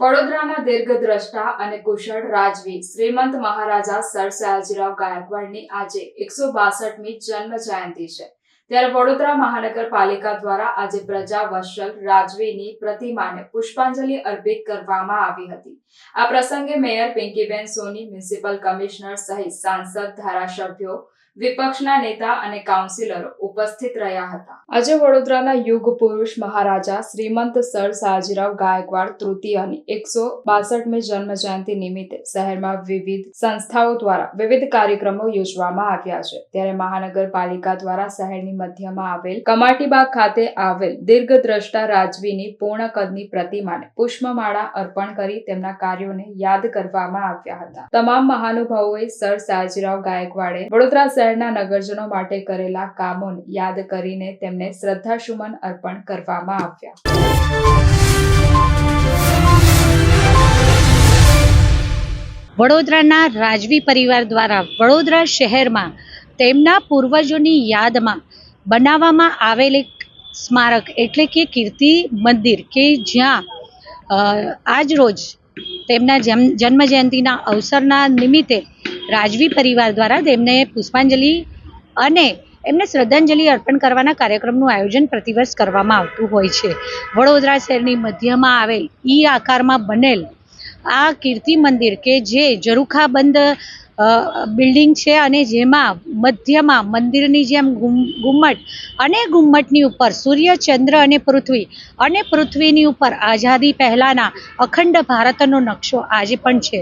વડોદરાના દીર્ઘદ્રષ્ટા અને કુશળ રાજવી શ્રીમંત મહારાજા સર સયાજીરાવ ગાયકવાડની આજે એકસો બાસઠમી જન્મ જયંતિ છે. ત્યારે વડોદરા મહાનગરપાલિકા દ્વારા આજે પ્રજા વત્સલ રાજવીની પ્રતિમાને પુષ્પાંજલિ અર્પિત કરવામાં આવી હતી. આ પ્રસંગે mayor Pinkiben Soni, municipal commissioner સહિત સાંસદ, ધારાસભ્યો, વિપક્ષના નેતા અને કાઉન્સિલરો ઉપસ્થિત રહ્યા હતા. આજે વડોદરાના યુગ પુરુષ મહારાજા શ્રીમંત સર સાજીરાવ ગાયકવાડ તૃતીયની એકસો બાસઠમી જન્મ જયંતિ નિમિત્તે શહેરમાં વિવિધ સંસ્થાઓ દ્વારા વિવિધ કાર્યક્રમો યોજવામાં આવ્યા છે. ત્યારે મહાનગરપાલિકા દ્વારા શહેરની મધ્યમાં આવેલ કમાટીબાગ ખાતે આવેલ દીર્ઘદ્રષ્ટા રાજવીની પૂર્ણ કદની પ્રતિમાને પુષ્પમાળા અર્પણ કરી તેમના કાર્યોને યાદ કરવામાં આવ્યા હતા. તમામ મહાનુભાવોએ સર સાજીરાવ ગાયકવાડે વડોદરા શહેરના નગરજનો માટે કરેલા કામોને યાદ કરીને તેમને શ્રદ્ધાસુમન અર્પણ કરવામાં આવ્યા. વડોદરાના રાજવી પરિવાર દ્વારા વડોદરા શહેરમાં તેમના પૂર્વજોની યાદમાં બનાવવામાં આવેલ એક સ્મારક એટલે કે કીર્તિ મંદિર કે જ્યાં આજ રોજ તેમના જન્મ જયંતિના અવસરના નિમિત્તે રાજવી પરિવાર દ્વારા તેમને પુષ્પાંજલિ અને એમને શ્રદ્ધાંજલિ અર્પણ કરવાના કાર્યક્રમનું આયોજન પ્રતિવર્ષ કરવામાં આવતું હોય છે. વડોદરા શહેરની મધ્યમાં આવેલ ઈ આકારમાં બનેલ આ કીર્તિ મંદિર કે જે ઝરૂખાબંધ બિલ્ડિંગ છે અને જેમાં મધ્યમાં મંદિરની જેમ ગુમ- ગુમ્મટ અને ગુમ્મટની ઉપર સૂર્ય, ચંદ્ર અને પૃથ્વી અને પૃથ્વીની ઉપર આઝાદી પહેલાંના અખંડ ભારતનો નકશો આજે પણ છે.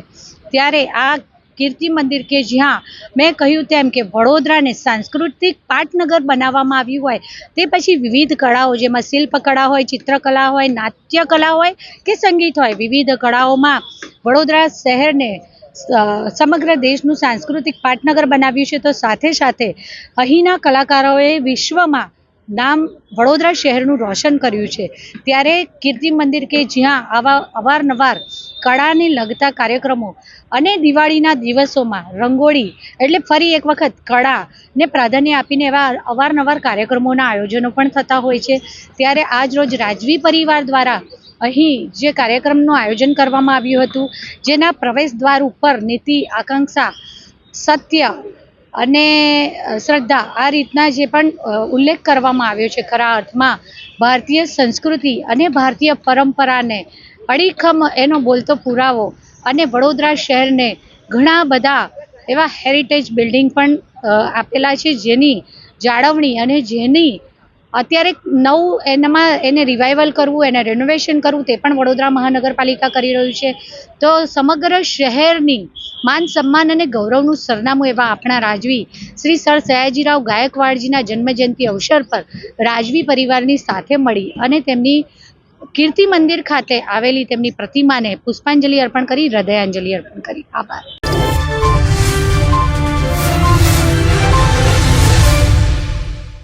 ત્યારે આ કીર્તિ મંદિર કે જ્યાં મેં કહ્યું તેમ કે વડોદરાને સાંસ્કૃતિક પાટનગર બનાવવામાં આવ્યું હોય, તે પછી વિવિધ કળાઓ જેમાં શિલ્પકળા હોય, ચિત્રકલા હોય, નાટ્યકલા હોય કે સંગીત હોય, વિવિધ કળાઓમાં વડોદરા શહેરને સમગ્ર દેશનું સાંસ્કૃતિક પાટનગર બનાવ્યું છે. તો સાથે સાથે અહીંના કલાકારોએ વિશ્વમાં નામ વડોદરા શહેરનું રોશન કર્યું છે. ત્યારે કીર્તિ મંદિર કે જ્યાં આવા અવારનવાર કળાને લગતા કાર્યક્રમો અને દિવાળીના દિવસોમાં રંગોળી એટલે ફરી એક વખત કળાને પ્રાધાન્ય આપીને એવા અવારનવાર કાર્યક્રમોના આયોજનો પણ થતા હોય છે. ત્યારે આજ રોજ રાજવી પરિવાર દ્વારા અહીં જે કાર્યક્રમનું આયોજન કરવામાં આવ્યું હતું, જેના પ્રવેશ દ્વાર ઉપર નીતિ, આકાંક્ષા, સત્ય અને શ્રદ્ધા આ રીતના જે પણ ઉલ્લેખ કરવામાં આવ્યો છે ખરા અર્થમાં, ભારતીય સંસ્કૃતિ અને ભારતીય પરંપરાને અડીખમ એનો બોલતો પુરાવો અને વડોદરા શહેરને ઘણા બધા એવા હેરિટેજ બિલ્ડિંગ પણ આપેલા છે જેની જાળવણી અને જેની અત્યારે નવું એનામાં એને રિવાઇવલ કરવું, એને રેનોવેશન કરવું તે પણ વડોદરા મહાનગરપાલિકા કરી રહ્યું છે. તો સમગ્ર શહેરની માન સન્માન અને ગૌરવનું સરનામું એવા આપણા રાજવી શ્રી સર સયાજીરાવ ગાયકવાડજીના જન્મજયંતિ અવસર પર રાજવી પરિવારની સાથે મળી અને તેમની કીર્તિ મંદિર ખાતે આવેલી તેમની પ્રતિમાને પુષ્પાંજલિ અર્પણ કરી, હૃદયાંજલિ અર્પણ કરી. આભાર.